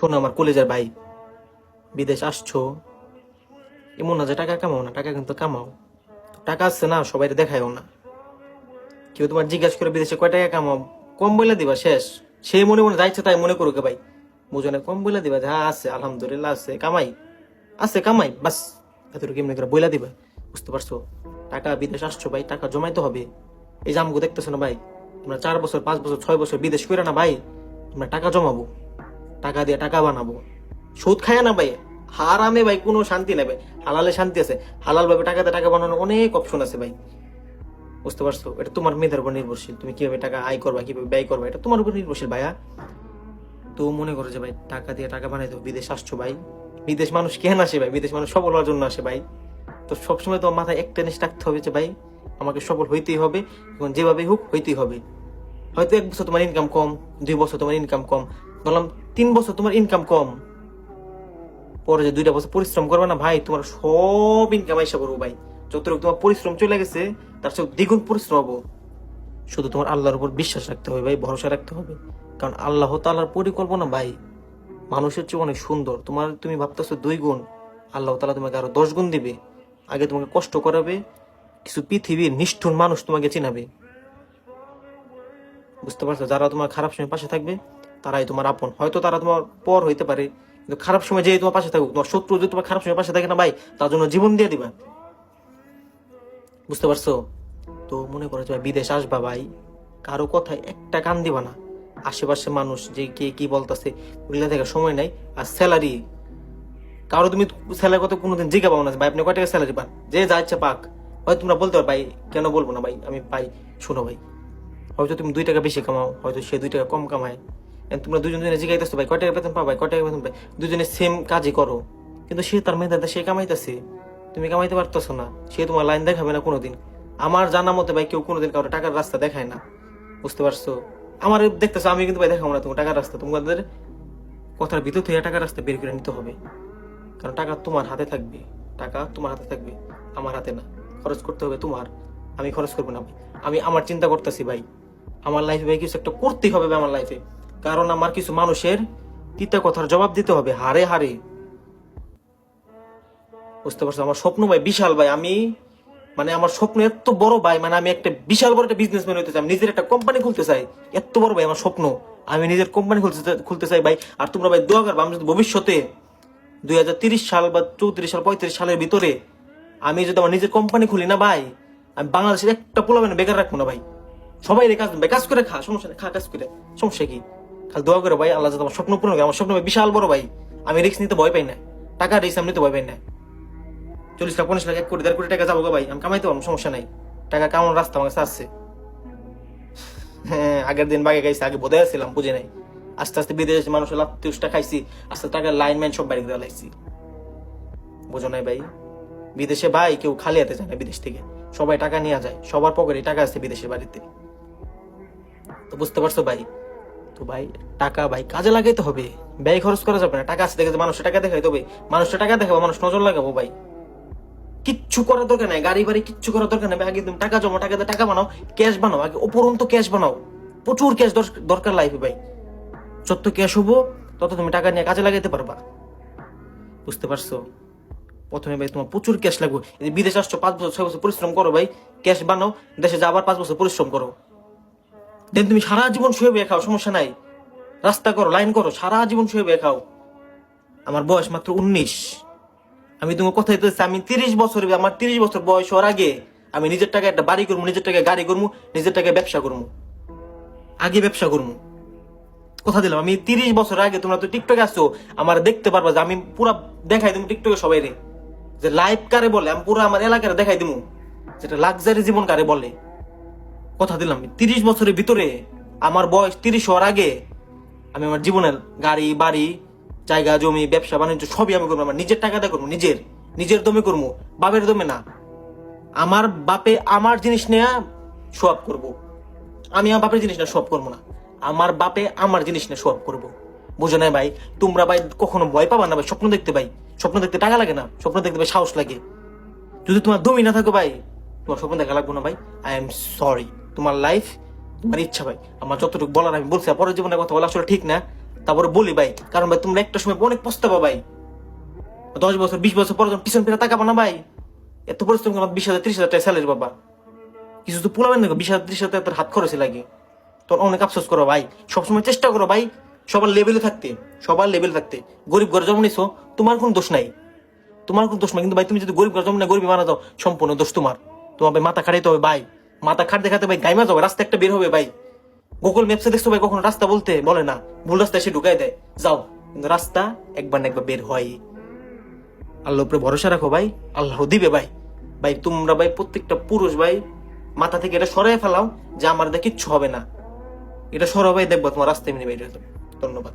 শোনো আমার কলেজের ভাই। বিদেশ আসছো। এমন না যে টাকা কামাও না, টাকা কিন্তু কামাও। টাকা আসছে না সবাই দেখায়ও না। কেউ তোমার জিজ্ঞাসা করে বিদেশে কয় টাকা কামাও, কম বলে দিবা, শেষ। সেই মনে মনে যাইছে তাই মনে করুক ভাই। বুঝো না কম বলে দিবা, যে আছে, আলহামদুলিল্লাহ আছে, কামাই। আছে, কামাই, বাস। এতটুকু এমনি করে বইলা দিবা। বুঝতে পারছ? টাকা, বিদেশ আসছো ভাই, টাকা জমাইতে হবে। এই যে আমগো দেখতেছো না ভাই, তোমরা চার বছর, পাঁচ বছর, ছয় বছর বিদেশ করে না ভাই, তোমরা টাকা জমাবো। টাকা দিয়ে টাকা বানাবো। সুদ খায় না ভাই। হারামে ভাই, কোনো শান্তি নেই ভাই। হালালে শান্তি আছে। হালাল ভাবে টাকা দিয়ে টাকা বানানোর অনেক অপশন আছে ভাই। বুঝতে পারছ? এটা তোমার মেয়েদের উপর নির্ভরশীল। তুমি কীভাবে টাকা আয় করবা, কীভাবে ব্যয় করবা, এটা তোমার উপর নির্ভরশীল ভাইয়া। তো মনে করো যে ভাই, টাকা দিয়ে টাকা বানাই দেবো, বিদেশ আসছো ভাই। বিদেশ মানুষ কেন আসে ভাই? বিদেশ মানুষ সফল হওয়ার জন্য আসে ভাই। তো সবসময় তোমার মাথায় একটা জিনিস রাখতে হবে যে ভাই, আমাকে সফল হইতেই হবে। এবং যেভাবে হোক, হইতেই হবে। হয়তো এক বছর তোমার ইনকাম কম, দুই বছর তোমার ইনকাম কম। বললাম, তিন বছর তোমার ইনকাম কম। পরে যে দুইটা বছর পরিশ্রম করবে না ভাই, তোমার সব ইনকাম আইসা করব ভাই। যতটুকু তোমার পরিশ্রম চলে গেছে, তার চেয়ে দ্বিগুণ পরিশ্রম হব শুধু তোমার আল্লাহর উপর বিশ্বাস রাখতে হবে ভাই, ভরসা রাখতে হবে। কারণ আল্লাহ তাআলার পরিকল্পনা ভাই, মানুষের চেয়ে অনেক সুন্দর। তোমার তুমি ভাবতেছো দুই গুণ, আল্লাহ তাআলা তোমাকে আরও দশ গুণ দিবে। আগে তোমাকে কষ্ট করাবে, কিছু পৃথিবীর নিষ্ঠুর মানুষ তোমাকে চিনাবে। বুঝতে পারছ? যারা তোমার খারাপ সময় পাশে থাকবে তারাই তোমার আপন। হয়তো তারা তোমার পর হইতে পারে, কিন্তু খারাপ সময় যে তোমার পাশে থাকুক। তোমার শত্রু যদি তোমার খারাপ সময় পাশে থাকে না ভাই, তার জন্য জীবন দিয়ে দিবা। বুঝতে পারছ? তো মনে করো যে ভাই, বিদেশ আসবা ভাই, কারও কথায় একটা কান দিবা না। আশেপাশে মানুষ যে কে কি বলতেছে, ওগুলা দেখার সময় নাই। আর স্যালারি কারও তুমি স্যালারি কথা কোনোদিন জিজ্ঞা পাবো না ভাই, আপনি কয় টাকা স্যালারি পান? যে যা ইচ্ছা পাক। হয়তো তোমরা বলতে পারো, ভাই, কেন বলব না ভাই? আমি পাই। শোনো ভাই, হয়তো তুমি দুই টাকা বেশি কামাও, হয়তো সে দুই টাকা কম কামায়। তোমরা দুজন জনে জিজ্ঞাইতেছো ভাই, কয় টাকা বেতন পাও ভাই কয় টাকা বেতন পাই দুজনে সেম কাজই করো। কিন্তু সে তার মেয়েদের সে কামাইতেছে। তুমি কামাইতে পারতেছো না। সে তোমার লাইন দেখাবে না কোনোদিন। আমার জানা মতে, ভাই, কেউ কোনোদিন কারও টাকার রাস্তা দেখায় না। বুঝতে পারছ? আমার দেখতেছো, আমি কিন্তু, ভাই, দেখাবো না তোমার টাকার রাস্তা। তোমাদের কথার ভিতর থেকে টাকার রাস্তা বের করে নিতে হবে। কারণ টাকা তোমার হাতে থাকবে। টাকা তোমার হাতে থাকবে, আমার হাতে না। খরচ করতে হবে তোমার। আমি খরচ করব না আমি আমার চিন্তা করতেছি, ভাই। আমার লাইফে ভাই, কিছু একটা করতেই হবে আমার লাইফে কারণ আমার কিছু মানুষের তিতা কথার জবাব দিতে হবে। হারে হারে। বুঝতে পারছ? আমার স্বপ্ন ভাই বিশাল ভাই। আমি মানে আমার স্বপ্ন এত বড় ভাই মানে আমি একটা বিশাল বড় একটা বিজনেসম্যান হইতে চাই। নিজের একটা কোম্পানি খুলতে চাই। এত বড় ভাই আমার স্বপ্ন। আমি নিজের কোম্পানি খুলতে খুলতে চাই ভাই। আর তোমরা ভাই দোয়া করবে, আমি যদি ভবিষ্যতে দুই হাজার তিরিশ সাল বা চৌত্রিশ সাল, পঁয়ত্রিশ সালের ভিতরে আমি যদি আমার নিজের কোম্পানি খুলি না ভাই, আমি বাংলাদেশের একটা পোলা মানে বেকার রাখব না ভাই। সবাই কাজ ভাই, কাজ করে খা, সমস্যা খা, কাজ করে। সমস্যা কি? খালি দোয়া করে, ভাই, আল্লাহ আমার স্বপ্ন পূরণ করে, আমার স্বপ্ন বিশাল বড় ভাই। আমি রিস্ক নিতে ভয় পাই না। টাকা রিস্ক আমি নিতে ভয় পাই না। চল্লিশ লাখ, পঞ্চাশ লাখ, এক কোটি, দেড় কোটি টাকা যাব ভাই, আমি কামাইতে পারব, সমস্যা নাই। টাকা কামানোর রাস্তা আমার কাছে আসছে হ্যাঁ আগের দিন বাগে গাইছে আগে বোধহয় ছিলাম বুঝে নাই। আস্তে আস্তে বিদেশে মানুষের লাভ তিউসটা খাইছি, আস্তে টাকার লাইন ম্যান সব বাড়ি দেওয়া লাগছি বুঝো নাই ভাই? বিদেশে ভাই কেউ খালি হাতে যায় না বিদেশ থেকে। সবাই টাকা নিয়ে যায়, সবার পকেটে টাকা আছে বিদেশের বাড়িতে। তো বুঝতে পারছ ভাই? তো ভাই, টাকা ভাই, কাজে লাগাইতে হবে। ব্যয় খরচ করা যাবে না। টাকা আছে দেখে মানুষের টাকা দেখাইতে হবে। মানুষের টাকা দেখাবো, মানুষ নজর লাগাবো ভাই। কিচ্ছু করার দরকার নাই, গাড়ি বাড়ি কিচ্ছু করার দরকার নাই। আগে তুমি টাকা জমা টাকা টাকা বানাও, ক্যাশ বানাও, আগে উপরন্ত ক্যাশ বানাও। প্রচুর ক্যাশ দরকার লাইফে ভাই। যত ক্যাশ হব, তত তুমি টাকা নিয়ে কাজে লাগাইতে পারবা। বুঝতে পারছ? প্রথমে ভাই, তোমার প্রচুর ক্যাশ লাগবে। যে আসছো, পাঁচ বছর, ছয় বছর পরিশ্রম করো ভাই। ক্যাশ বানাও, দেশে যাবার পাঁচ বছর পরিশ্রম করো। দেন তুমি সারা জীবন শুয়ে বয়ে খাও, সমস্যা নাই। রাস্তা করো, লাইন করো, সারা জীবন শুয়ে বয়ে খাও। আমার বয়স মাত্র উনিশ। আমি তোমার কথা দিতেছি, আমি তিরিশ বছর, আমার তিরিশ বছর বয়স হওয়ার আগে আমি নিজের টাকা একটা বাড়ি করব, নিজের টাকায় গাড়ি করব, নিজের টাকায় ব্যবসা করব। আগে ব্যবসা করব। কথা দিলাম, আমি তিরিশ বছর আগে তোমরা তো টিকটকে আসছো আমার দেখতে পারবা যে আমি পুরা দেখাই দেবো টিকটকে সবাই রে যে লাইফ কারে বলে, আমি পুরো আমার এলাকার দেখাই দেবো যেটা লাক্সারি জীবন কারে বলে। কথা দিলাম, তিরিশ বছরের ভিতরে আমার বয়স তিরিশ হওয়ার আগে আমি আমার জীবনের গাড়ি, বাড়ি, জায়গা, জমি, ব্যবসা, বাণিজ্য সবই আমি করব, আমার নিজের টাকাতে করব, নিজের নিজের দমে করব, বাপের দমে না। আমার বাপে আমার জিনিস নেয়া সোয়াব করব। আমি আমার বাপের জিনিস না সোয়াব করব না। আমার বাপে আমার জিনিস নিয়ে সোয়াব করব। বুঝো না ভাই? তোমরা ভাই কখনো ভয় পাবা না ভাই? স্বপ্ন দেখতে ভাই। স্বপ্ন দেখতে টাকা লাগে না। স্বপ্ন দেখতে ভাই সাহস লাগে। যদি তোমার দমই না থাকো ভাই, তোমার স্বপ্ন দেখা লাগবো না ভাই। আই এম সরি তোমার লাইফ তোমার ইচ্ছা ভাই। আমার যতটুকু বলার আমি বলছি পরের জীবনের কথা বলা আসলে ঠিক না। তারপরে বলি ভাই, কারণ ভাই, তোমরা একটা সময় অনেক পস্তাবা ভাই। দশ বছর, বিশ বছর পর পিছন ফিরে তাকাবো না ভাই, এত পরিশ্রম করে বিশ হাজার, ত্রিশ হাজার টাকা স্যালারি বাবা কিছু তো পুলাবেন না বিশ হাজার, ত্রিশ হাজার তোর হাত খরচে লাগে। তখন অনেক আফসোস করো ভাই। সবসময় চেষ্টা করো ভাই, সবার লেভেলে থাকতে, সবার লেভেলে থাকতে। গরিব ঘরে জন্ম নিছো, তোমার কোনো দোষ নাই। তোমার কোনো দোষ নাই, কিন্তু ভাই, তুমি যদি গরিব ঘরে জন্ম না গরিব মানা যাও, সম্পূর্ণ দোষ তোমার। তোমার মাথা খাটাইতে হবে ভাই। মাথা খাট দেখাতে ভাই, গাইমা যাবে রাস্তা একটা বের হবে ভাই। গুগল ম্যাপসে দেখছ ভাই, কখনো রাস্তা বলতে বলে না। ভুল রাস্তা এসে ঢুকাই দেয়। যাও, কিন্তু রাস্তা একবার না একবার বের হয়। আল্লাহ উপরে ভরসা রাখো ভাই, আল্লাহ দিবে ভাই। ভাই, তোমরা ভাই, প্রত্যেকটা পুরুষ ভাই, মাথা থেকে এটা সরাই ফেলাও যে আমার দিয়ে কিচ্ছু হবে না। এটা সরাও ভাই, দেখব তোমার রাস্তায় এমনি বেরিয়ে যাবে। ধন্যবাদ।